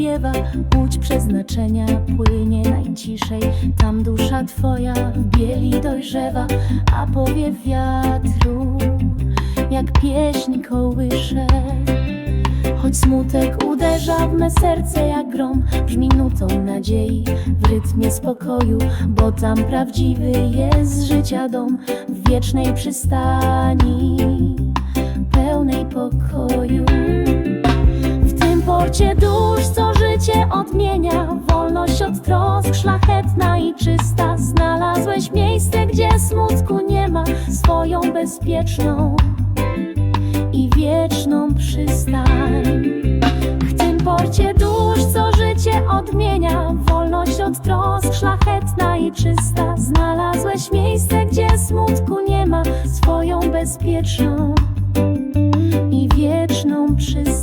śpiewa. Łódź przeznaczenia płynie najciszej. Tam dusza twoja w bieli dojrzewa A powiew wiatru jak pieśń kołysze. Choć smutek uderza w me serce jak grom Brzmi nutą nadziei w rytmie spokoju Bo tam prawdziwy jest życia dom W wiecznej przystani Wolność od trosk, szlachetna i czysta Znalazłeś miejsce, gdzie smutku nie ma Swoją bezpieczną i wieczną przystań. W tym porcie dusz, co życie odmienia, wolność od trosk, szlachetna i czysta. Znalazłeś miejsce, gdzie smutku nie ma, swoją bezpieczną i wieczną przystań.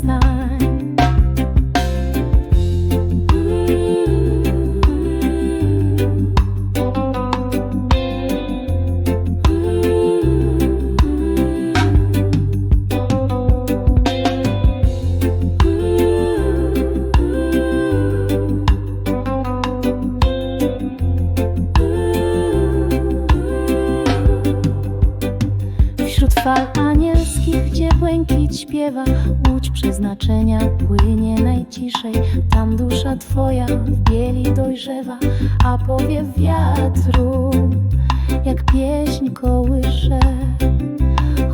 Fal anielskich, gdzie błękit śpiewa. Łódź przeznaczenia płynie najciszej. Tam dusza twoja w bieli dojrzewa A powiew wiatru jak pieśń kołysze.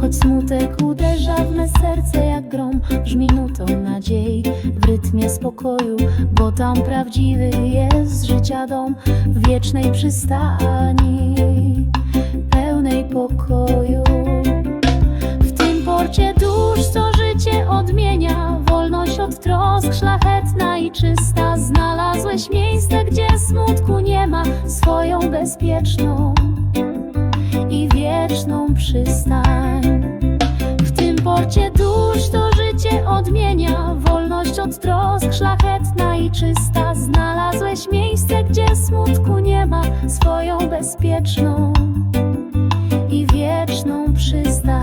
Choć smutek uderza w me serce jak grom Brzmi nutą nadziei w rytmie spokoju Bo tam prawdziwy jest życia dom W wiecznej przystani pełnej pokoju Wolność od trosk, szlachetna i czysta. Znalazłeś miejsce, gdzie smutku nie ma. Swoją bezpieczną i wieczną przystań. W tym porcie dusz, to życie odmienia. Wolność od trosk, szlachetna i czysta. Znalazłeś miejsce, gdzie smutku nie ma. Swoją bezpieczną i wieczną przystań